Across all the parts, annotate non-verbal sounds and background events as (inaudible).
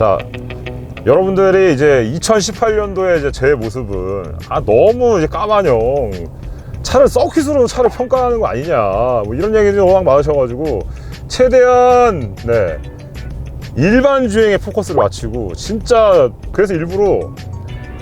자, 여러분들이 이제 2018년도에 이제 제 모습은 아 너무 이제 까마뇽. 차를 서킷으로 차를 평가하는 거 아니냐. 뭐 이런 얘기를 워낙 많으셔가지고 최대한 네 일반 주행에 포커스를 맞추고 진짜 그래서 일부러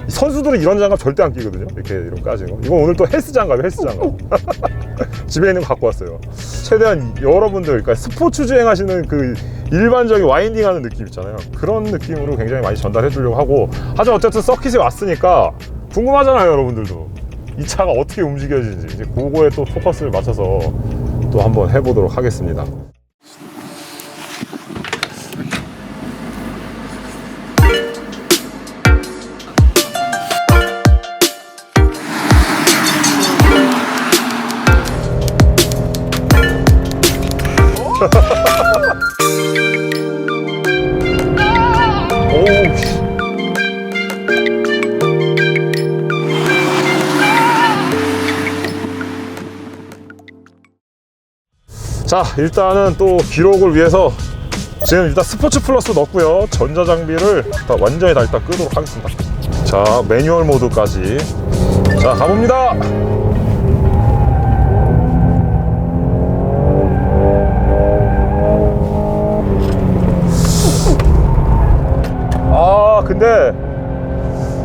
선수들은 이런 장갑 절대 안 끼거든요. 이렇게 이런 까진 거. 이거 오늘 또 헬스 장갑이 헬스 장갑 (laughs) 집에 있는 거 갖고 왔어요. 최대한 여러분들 그러니까 스포츠 주행하시는 그 일반적인 와인딩 하는 느낌 있잖아요. 그런 느낌으로 굉장히 많이 전달해 주려고 하고. 하지만 어쨌든 서킷에 왔으니까 궁금하잖아요 여러분들도. 이 차가 어떻게 움직여지는지. 이제 그거에 또 포커스를 맞춰서 또 한번 해보도록 하겠습니다 자 일단은 또 기록을 위해서 지금 일단 스포츠 플러스 넣었고요. 전자 장비를 다 완전히 다 일단 끄도록 하겠습니다. 자 매뉴얼 모드까지. 자 가봅니다. 아 근데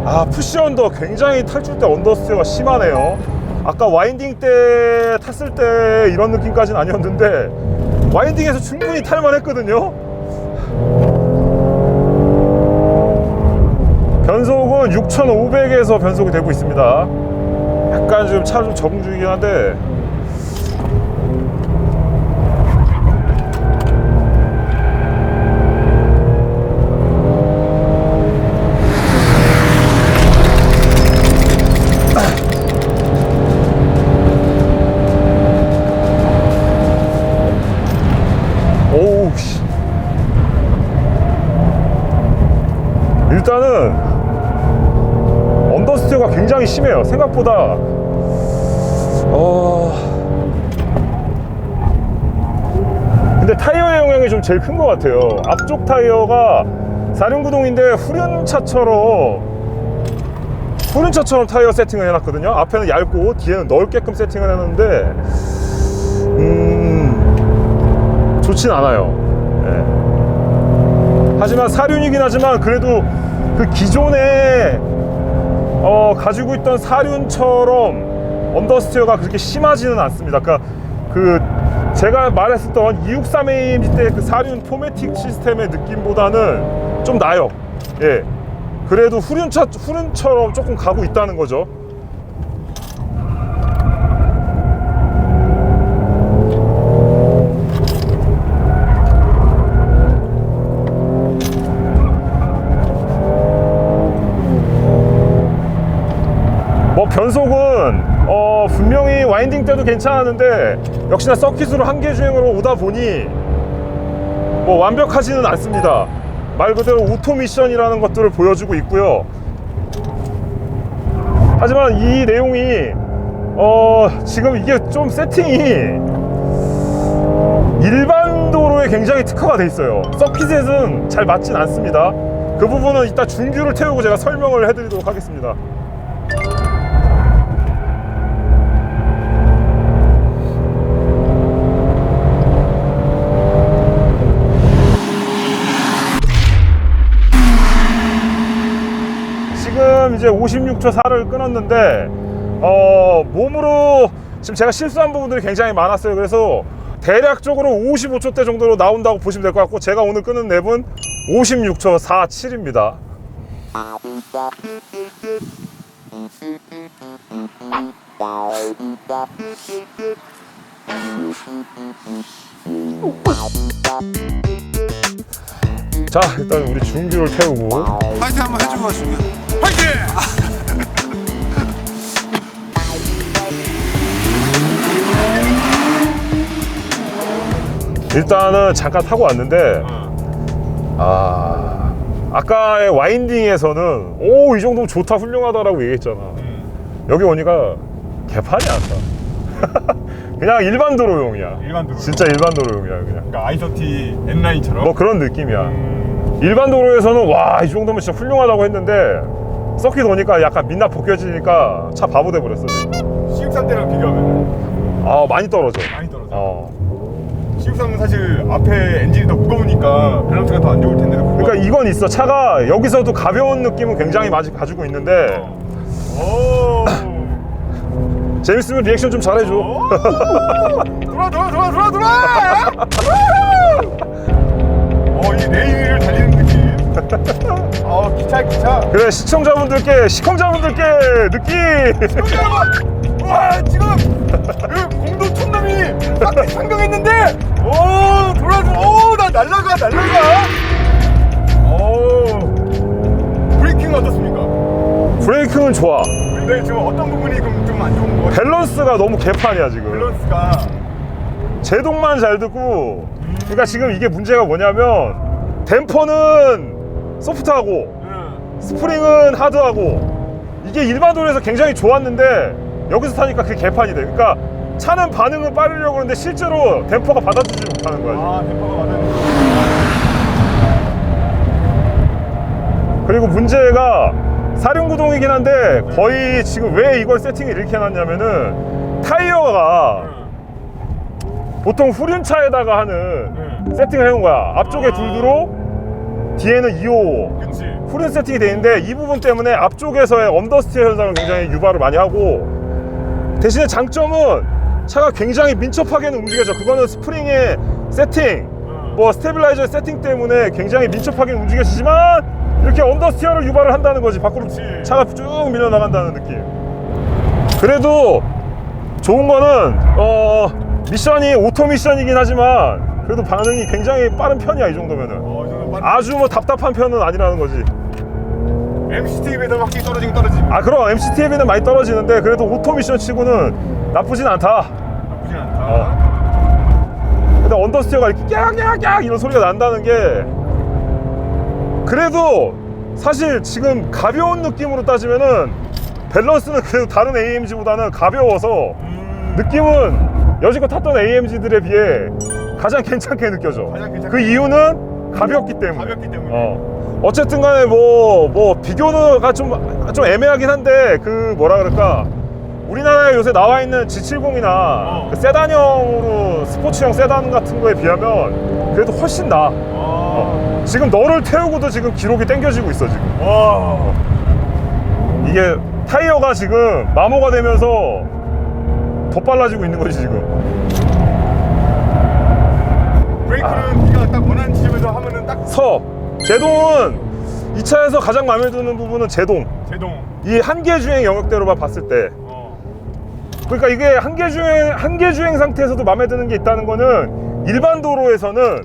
아 푸시 언더 굉장히 탈출 때 언더스테어가 심하네요 아까 와인딩 때 탔을 때 이런 느낌까지는 아니었는데 와인딩에서 충분히 탈만 했거든요. 변속은 6500에서 변속이 되고 있습니다. 약간 좀차좀 적응 중이긴 한데 심해요. 생각보다 어 근데 타이어의 영향이 좀 제일 큰 것 같아요. 앞쪽 타이어가 사륜구동인데 후륜차처럼 후륜차처럼 타이어 세팅을 해놨거든요. 앞에는 얇고 뒤에는 넓게끔 세팅을 해놨는데 음 좋진 않아요. 예. 하지만 사륜이긴 하지만 그래도 그 기존에 어, 가지고 있던 사륜처럼 언더스티어가 그렇게 심하지는 않습니다. 그러니까 그 제가 말했었던 263AMG 때 그 사륜 포매틱 시스템의 느낌보다는 좀 나요. 예. 그래도 후륜차 후륜처럼 조금 가고 있다는 거죠. 변속은 어 분명히 와인딩 때도 괜찮았는데 역시나 서킷으로 한계 주행으로 오다 보니 뭐 완벽하지는 않습니다. 말 그대로 오토 미션이라는 것들을 보여주고 있고요. 하지만 이 내용이 어 지금 이게 좀 세팅이 일반 도로에 굉장히 특화가 돼 있어요. 서킷에는 잘 맞진 않습니다. 그 부분은 이따 준규를 태우고 제가 설명을 해드리도록 하겠습니다. 이제 56초 4를 끊었는데 어 몸으로 지금 제가 실수한 부분들이 굉장히 많았어요. 그래서 대략적으로 55초 대 정도로 나온다고 보시면 될 것 같고 제가 오늘 끊은 랩은 56초 47입니다. 자 일단 우리 준규를 태우고 파이팅 한번 해주고 가시고요. 파이팅! (laughs) 일단은 잠깐 타고 왔는데 아 아까의 와인딩에서는 오 이 정도면 좋다 훌륭하다라고 얘기했잖아 여기 오니까 개판이 안다 (laughs) 그냥 일반 도로용이야 일반 도로. 진짜 일반 도로용이야 그냥 그러니까 아이서티 N9처럼. 뭐 그런 느낌이야 일반 도로에서는 와 이 정도면 진짜 훌륭하다고 했는데 서킷 오니까 약간 민낯 벗겨지니까 차 바보 돼버렸어 지금. CX3 때랑 비교하면 아 많이 떨어져 많이 떨어져. 어. CX3은 사실 앞에 엔진이 더 무거우니까 밸런스가 더 안 좋을 텐데. 그러니까 이건 있어 차가 여기서도 가벼운 느낌은 굉장히 많이 가지고 있는데 오. 재밌으면 리액션 좀 잘해줘 돌아 돌아 돌아 돌아 돌아. 어이 레일을 달리는 느낌. 어 기차 기차. 그래 시청자분들께 시청자분들께 느낌 여러분, 와 지금 그 공도 촌놈이 싹 상경했는데, 오 돌아서, 오나 날라가 날라가. 오 브레이킹 어떻습니까? 브레이크는 좋아 근데 지금 어떤 부분이 좀안 좋은 거 같아요? 밸런스가 너무 개판이야 지금 밸런스가 제동만 잘 듣고 그러니까 지금 이게 문제가 뭐냐면 댐퍼는 소프트하고 응. 스프링은 하드하고 이게 일반 도로에서 굉장히 좋았는데 여기서 타니까 그게 개판이 돼 그러니까 차는 반응은 빠르려고 그러는데 실제로 댐퍼가 받아주지 못하는 거야 지금. 아 템퍼가 맞아요. 그리고 문제가 사륜구동이긴 한데 거의 지금 왜 이걸 세팅을 이렇게 해놨냐면은 타이어가 보통 후륜차에다가 하는 응. 세팅을 해놓은 거야 앞쪽에 아. 둘두로 뒤에는 255 그치. 후륜 세팅이 돼 있는데 이 부분 때문에 앞쪽에서의 언더스티어 현상을 굉장히 유발을 많이 하고 대신에 장점은 차가 굉장히 민첩하게는 움직여져 그거는 스프링의 세팅 응. 뭐 스테빌라이저 세팅 때문에 굉장히 민첩하게 움직여지지만 이렇게 언더스티어를 유발을 한다는 거지 밖으로 그치. 차가 쭉 밀려나간다는 느낌 그래도 좋은 거는 어 미션이 오토 미션이긴 하지만 그래도 반응이 굉장히 빠른 편이야 이 정도면은 어 빠른 아주 뭐 답답한 편은 아니라는 거지 MCT에 비해서 확실히 떨어지긴 떨어지고 아 그럼 MCT에비는 많이 떨어지는데 그래도 오토 미션 치고는 나쁘진 않다 나쁘진 않다. 어. 근데 언더스티어가 이렇게 깨악깨악깨악 이런 소리가 난다는 게 그래도 사실 지금 가벼운 느낌으로 따지면은 밸런스는 그래도 다른 AMG보다는 가벼워서 음. 느낌은 여지껏 탔던 AMG들에 비해 가장 괜찮게 느껴져. 가장 괜찮게. 그 이유는 가볍기 때문에. 가볍기 때문에. 어. 어쨌든 간에 뭐, 뭐, 비교가 좀, 좀 애매하긴 한데, 그 뭐라 그럴까. 우리나라에 요새 나와 있는 G70이나 어. 그 세단형으로 스포츠형 세단 같은 거에 비하면 그래도 훨씬 나아. 아. 지금 너를 태우고도 지금 기록이 땡겨지고 있어, 지금. 와. 이게 타이어가 지금 마모가 되면서 더 빨라지고 있는 거지, 지금. 브레이크는 네가 딱 원하는 지점에서 하면은 딱 서 제동은 이 차에서 가장 마음에 드는 부분은 제동 제동. 이 한계 주행 영역대로만 봤을 때 어. 그러니까 이게 한계 주행 한계 주행 상태에서도 마음에 드는 게 있다는 거는 일반 도로에서는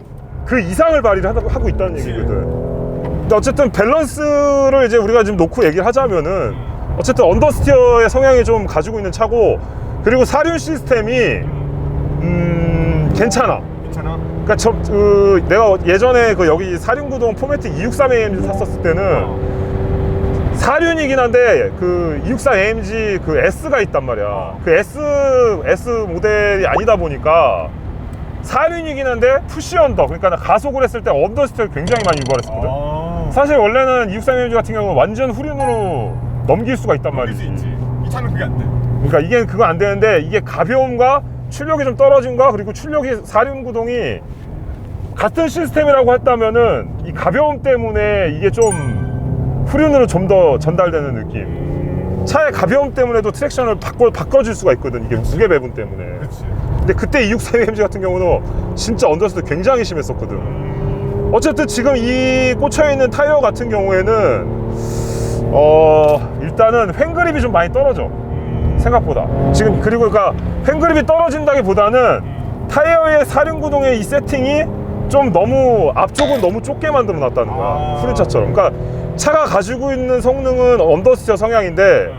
그 이상을 발휘를 하고 있다는. 얘기거든. 근데 어쨌든 밸런스를 이제 우리가 지금 놓고 얘기를 하자면은 어쨌든 언더스티어의 성향이 좀 가지고 있는 차고 그리고 사륜 시스템이 음 괜찮아. 괜찮아. 그러니까 저, 그 내가 예전에 그 여기 사륜구동 포매틱 263 AMG 탔었을 때는 어. 사륜이긴 한데 그 264 AMG 그 S가 있단 말이야. 어. 그 S S 모델이 아니다 보니까 사륜이긴 한데 푸시 언더 그러니까 가속을 했을 때 언더스티어를 굉장히 많이 유발했었거든. 아. 사실 원래는 263 AMG 같은 경우는 완전 후륜으로 넘길 수가 있단 말이지. 이 차는 그게 안 돼. 그러니까 이게 그거 안 되는데 이게 가벼움과 출력이 좀 떨어진과 그리고 출력이 사륜 구동이 같은 시스템이라고 했다면은 이 가벼움 때문에 이게 좀 후륜으로 좀 더 전달되는 느낌. 차의 가벼움 때문에도 트랙션을 바꿔 바꿔줄 수가 있거든. 이게 무게 배분 때문에. 그렇지. 근데 그때 263 AMG 같은 경우는 진짜 언더스도 굉장히 심했었거든. 어쨌든 지금 이 꽂혀 있는 타이어 같은 경우에는 어 일단은 횡그립이 좀 많이 떨어져. 생각보다 지금 그리고 그러니까 횡그립이 떨어진다기보다는 타이어의 사륜구동의 이 세팅이 좀 너무 앞쪽은 너무 좁게 만들어 놨다는 거야 아. 후륜차처럼 그러니까 차가 가지고 있는 성능은 언더스티어 성향인데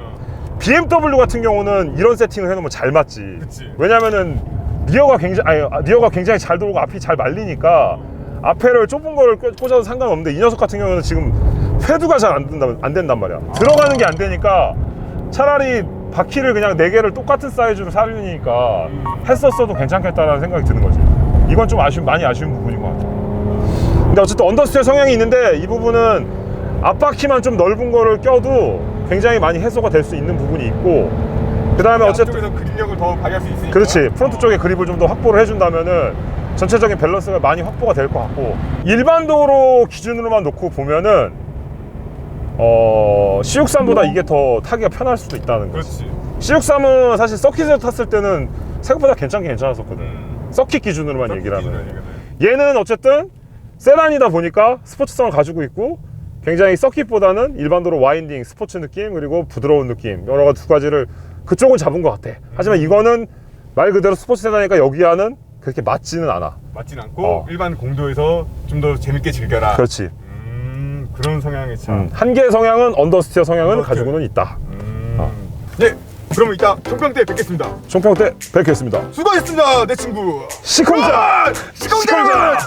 BMW 같은 경우는 이런 세팅을 해놓으면 잘 맞지 그치. 왜냐면은 리어가 굉장히 아니 리어가 굉장히 잘 돌고 앞이 잘 말리니까 앞에를 좁은 거를 꽂- 꽂아도 상관없는데 이 녀석 같은 경우는 지금 회두가 잘 안 된다 안 된단 말이야 들어가는 게 안 되니까 차라리 바퀴를 그냥 네 개를 똑같은 사이즈로 사려니까 했었어도 괜찮겠다라는 생각이 드는 거지. 이건 좀 아쉬운 많이 아쉬운 부분인 것 같아. 근데 어쨌든 언더스테어 성향이 있는데 이 부분은 앞바퀴만 좀 넓은 거를 껴도 굉장히 많이 해소가 될 수 있는 부분이 있고 그 다음에 어쨌든 그립력을 더 발휘할 수 있으니까. 그렇지 프론트 쪽에 그립을 좀 더 확보를 해준다면은 전체적인 밸런스가 많이 확보가 될 것 같고 일반 도로 기준으로만 놓고 보면은 어 C63보다 이게 더 타기가 편할 수도 있다는 거지 그렇지. C63은 사실 서킷에서 탔을 때는 생각보다 괜찮게 괜찮았었거든 음. 서킷 기준으로만 얘기를 하면 얘는 어쨌든 세단이다 보니까 스포츠성을 가지고 있고 굉장히 서킷보다는 일반도로 와인딩 스포츠 느낌 그리고 부드러운 느낌 여러 가지 두 가지를 그쪽은 잡은 것 같아 하지만 이거는 말 그대로 스포츠 세단이니까 여기와는 그렇게 맞지는 않아 맞진 않고 어. 일반 공도에서 좀 더 재밌게 즐겨라. 그렇지 음, 그런 성향의 차. 음, 한 개의 성향은 언더스티어 성향은 언더스티어. 가지고는 있다 음. 어. 네, 그럼 이따 총평 때 뵙겠습니다. 총평 때 뵙겠습니다 수고하셨습니다, 내 친구. 시콩자 아, 시청자!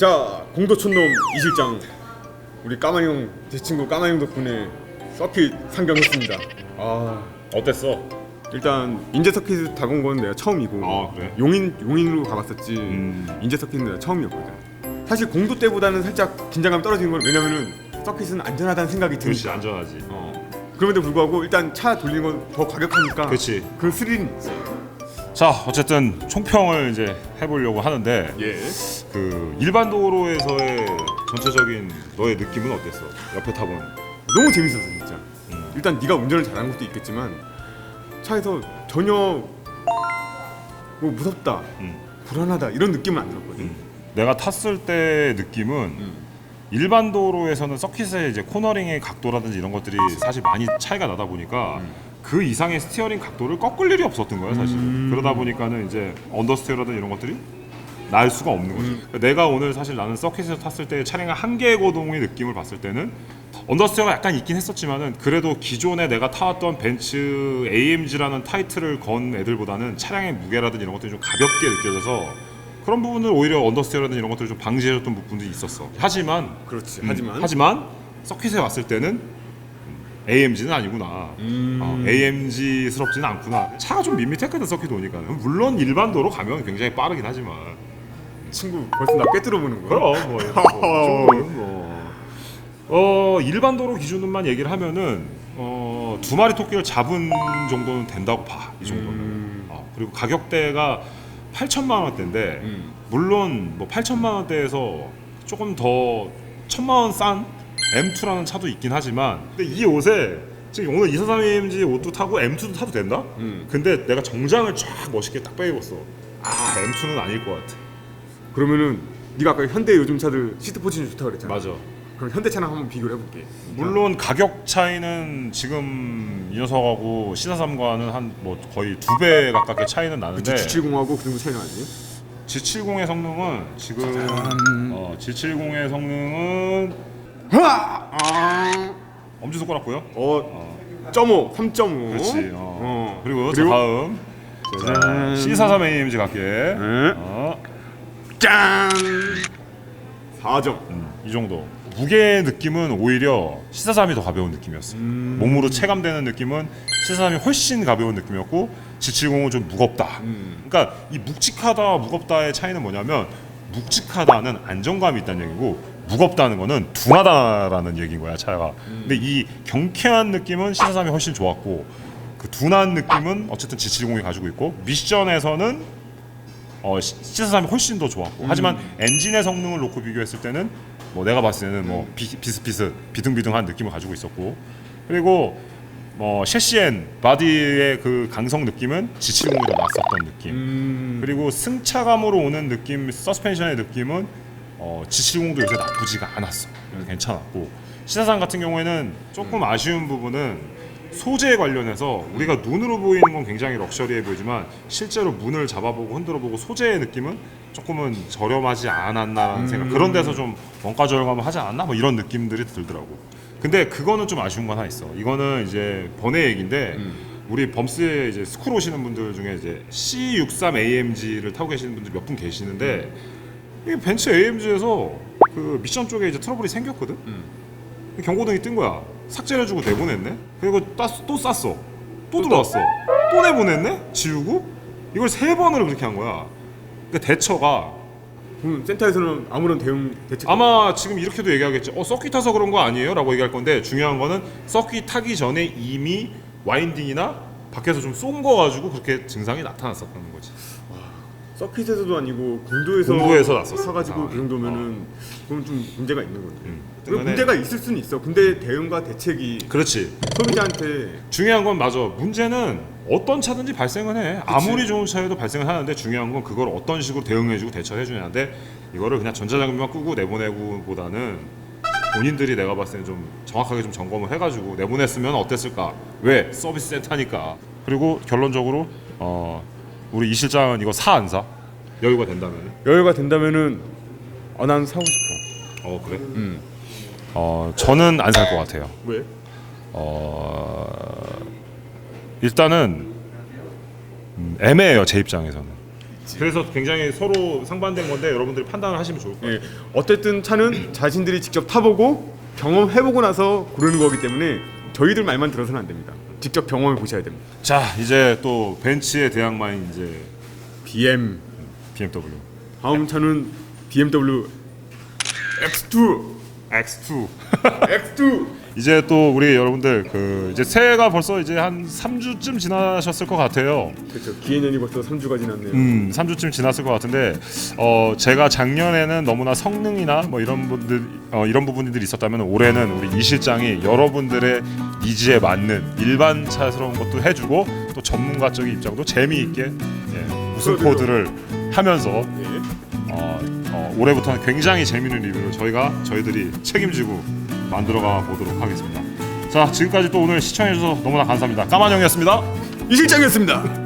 자, 공도촌놈 이실장. 우리 까마형 제 친구 까마형 덕분에 서킷 상경했습니다. 아, 어땠어? 일단 인제 서킷 다본 건 내가 처음이고 아, 그래? 용인 용인으로 가봤었지 음. 인제 서킷은 내가 처음이었거든. 사실 공도 때보다는 살짝 긴장감 떨어지는 건 왜냐면은 서킷은 안전하다는 생각이 드니까. 안전하지 어. 그럼에도 불구하고 일단 차 돌리는 건 더 과격하니까. 그치. 그 있어. 자 어쨌든 총평을 이제 해보려고 하는데 예. 그 일반 도로에서의 전체적인 너의 느낌은 어땠어? 옆에 타본 너무 재밌었어 진짜. 음. 일단 네가 운전을 잘하는 것도 있겠지만 차에서 전혀 뭐 무섭다, 음. 불안하다 이런 느낌은 안 들었거든. 내가 탔을 때 느낌은 음. 일반 도로에서는 서킷의 이제 코너링의 각도라든지 이런 것들이 사실 많이 차이가 나다 보니까 음. 그 이상의 스티어링 각도를 꺾을 일이 없었던 거야 사실 음. 그러다 보니까는 이제 언더스티어라든 지 이런 것들이 날 수가 없는 음. 그러니까 내가 오늘 사실 나는 서킷에서 탔을 때 차량의 한계 고동의 느낌을 봤을 때는 언더스티어가 약간 있긴 했었지만은 그래도 기존에 내가 타왔던 벤츠 AMG라는 타이틀을 건 애들보다는 차량의 무게라든지 이런 것들이 좀 가볍게 느껴져서 그런 부분을 오히려 언더스티어라든지 이런 것들을 좀 방지해줬던 부분들이 있었어 하지만 그렇지. 음, 하지만 하지만 서킷에 왔을 때는 AMG는 아니구나. 음. 어, AMG스럽지는 않구나. 차가 좀 밋밋했거든 서킷 오니까. 물론 일반 도로 가면 굉장히 빠르긴 하지만. 친구 벌써 나 꿰뚫어 보는 거야. 그럼 뭐, 이거 뭐, 이. (laughs) 어 일반 도로 기준으로만 얘기를 하면은 어, 두 마리 토끼를 잡은 정도는 된다고 봐. 이 정도는. 음. 어, 그리고 가격대가 8천만 원대인데 음. 물론 뭐 8천만 원대에서 조금 더 천만 원 싼 M2라는 차도 있긴 하지만 근데 이 옷에 지금 오늘 243 AMG 옷도 타고 M2도 타도 된다? 음. 근데 내가 정장을 쫙 멋있게 딱 빼입었어 아 M2는 아닐 것 같아 그러면은 네가 아까 현대 요즘 차들 시트 포지션이 좋다 그랬잖아. 맞아 그럼 현대 차랑 한번 비교를 해볼게. 물론 가격 차이는 지금 이 녀석하고 C43과는 한 뭐 거의 두 배 가깝게 차이는 나는데 그치 G70하고 그 정도 차이 나지. G70의 성능은 지금 어, G70의 성능은 아. 엄지 손가락 보여? 어. 점오, 3.5. 그렇지. 어. 어. 그리고, 자 다음 자, 짠. C43 AMG 갈게. 네. 어, 짠. 4점. 음, 이 정도. 무게 느낌은 오히려 C43이 더 가벼운 느낌이었어. 음. 몸으로 체감되는 느낌은 C43이 훨씬 가벼운 느낌이었고 G70은 좀 무겁다. 음. 그러니까 이 묵직하다 무겁다의 차이는 뭐냐면 묵직하다는 안정감이 있다는 얘기고 무겁다는 거는 둔하다라는 얘기인 거야 차가. 근데 이 경쾌한 느낌은 C43이 훨씬 좋았고 그 둔한 느낌은 어쨌든 G70이 가지고 있고 미션에서는 어, 시- C43이 훨씬 더 좋았고. 하지만 엔진의 성능을 놓고 비교했을 때는 뭐 내가 봤을 때는 뭐 비, 비슷비슷 비등비등한 느낌을 가지고 있었고. 그리고 뭐 셰시엔 바디의 그 강성 느낌은 G70이 더 낫었던 느낌. 음. 그리고 승차감으로 오는 느낌 서스펜션의 느낌은 어, G70도 요새 나쁘지가 않았어. 그래서 괜찮았고. C43 같은 경우에는 조금 아쉬운 부분은 소재 관련해서 우리가 눈으로 보이는 건 굉장히 럭셔리해 보이지만 실제로 문을 잡아보고 흔들어보고 소재의 느낌은 조금은 저렴하지 않았나라는 생각. 그런 데서 좀 원가 절감을 하지 않았나? 뭐 이런 느낌들이 들더라고. 근데 그거는 좀 아쉬운 거 하나 있어. 이거는 이제 번외 얘기인데 우리 범스에 이제 스쿨 오시는 분들 중에 이제 C63 AMG를 타고 계시는 분들 몇 분 계시는데 이게 벤츠 AMG에서 그 미션 쪽에 이제 트러블이 생겼거든. 경고등이 뜬 거야. 삭제를 해주고 내보냈네. 그리고 따- 또 쌌어. 또 들어왔어. 또 내보냈네. 지우고 이걸 세 번을 그렇게 한 거야. 그러니까 대처가 그럼 센터에서는 아무런 대응 대책 아마 지금 이렇게도 얘기하겠죠. 어 서킷 타서 그런 거 아니에요?라고 얘기할 건데 중요한 거는 서킷 타기 전에 이미 와인딩이나 밖에서 좀 쏜 거 가지고 그렇게 증상이 나타났었다는 거지. 서킷에서도 아니고 공도에서 공도에서 났었어. 사가지고 아, 그 정도면은 그건 좀 문제가 있는 건데. 음. 그 문제가 있을 수는 있어. 근데 대응과 대책이 그렇지. 소비자한테 중요한 건 맞아. 문제는 어떤 차든지 발생은 해. 아무리 좋은 차에도 발생을 하는데 중요한 건 그걸 어떤 식으로 대응해주고 대처해 주냐인데 이거를 그냥 전자장비만 끄고 내보내고보다는 본인들이 내가 봤을 때는 좀 정확하게 좀 점검을 해가지고 내보냈으면 어땠을까? 왜 서비스 센터니까. 그리고 결론적으로 어, 우리 이 실장은 이거 사 안 사? 여유가 된다면. 여유가 된다면은 어, 난 사고 싶어. 어 그래? 어 저는 안 살 것 같아요. 왜? 어 일단은 음, 애매해요 제 입장에서는. 그래서 굉장히 서로 상반된 건데 여러분들이 판단을 하시면 좋을 것 같아요. 예. 어쨌든 차는 자신들이 직접 타보고 경험해보고 나서 고르는 거기 때문에 저희들 말만 들어서는 안 됩니다. 직접 경험해 보셔야 됩니다. 자 이제 또 벤츠의 대항마인 이제 BM BMW 다음 차는 BMW X2 X2. X2 이제 또 우리 여러분들 그 이제 새해가 벌써 이제 한 3주쯤 지나셨을 것 같아요. 그렇죠. 기해년이 벌써 3주가 지났네요. 음, 3주쯤 지났을 것 같은데 어 제가 작년에는 너무나 성능이나 뭐 이런 분들 어, 이런 부분들이 있었다면 올해는 우리 이 실장이 여러분들의 니즈에 맞는 일반 차스러운 것도 해주고 또 전문가적인 입장도 재미있게 예, 그러게요. 코드를 하면서 예. 어, 어, 올해부터는 굉장히 재미있는 리뷰를 저희가 저희들이 책임지고 만들어가 보도록 하겠습니다. 자 지금까지 또 오늘 시청해주셔서 너무나 감사합니다. 까만 형이었습니다. 이 실장이었습니다.